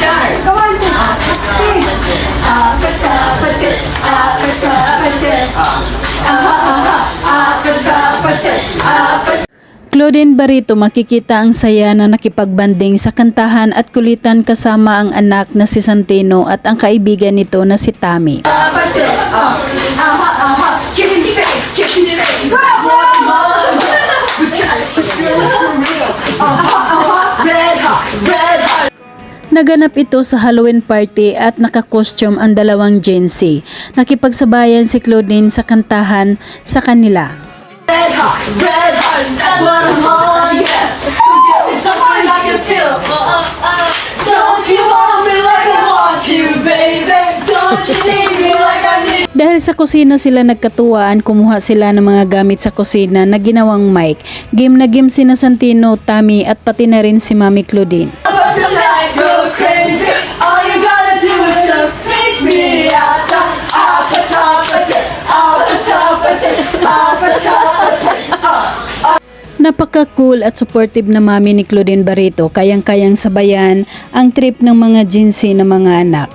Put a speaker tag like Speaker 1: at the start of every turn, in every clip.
Speaker 1: start.
Speaker 2: Come on, Steve. Apatapati, apatapati. Aha, aha, apatapati, apatapati.
Speaker 3: Claudine Barito makikita ang saya na nakipagbanding sa kantahan at kulitan kasama ang anak na si Santino at ang kaibigan nito na si Tami.
Speaker 2: Apatapati. Ah, aha,
Speaker 3: Naganap ito sa Halloween party at nakakostume ang dalawang Gen Z. Nakipagsabayan si Claudine sa kantahan sa kanila.
Speaker 2: Red hot, red hot, that's what I'm on, yeah. Give me something I can feel. Uh, uh, uh. Don't you want me like I want you, baby? Don't you need me like I need
Speaker 3: Dahil sa kusina sila nagkatuwaan, kumuha sila ng mga gamit sa kusina na ginawang mic. Game na game sina Santino, Tami at pati na rin si Mami Claudine. Napaka-cool at supportive na mami ni Claudine Barreto, kayang-kayang sabayan ang trip ng mga Z na mga anak.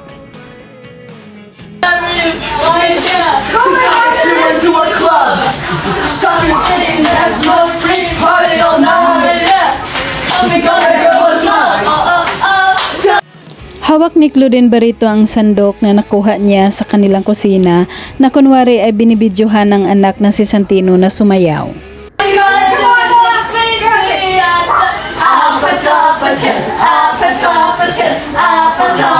Speaker 3: Hawak ni Claudine Barreto ang sandok na nakuha niya sa kanilang kusina na kunwari ay binibidyohan ng anak na si Santino na sumayaw.
Speaker 2: tip, up a top, a up top.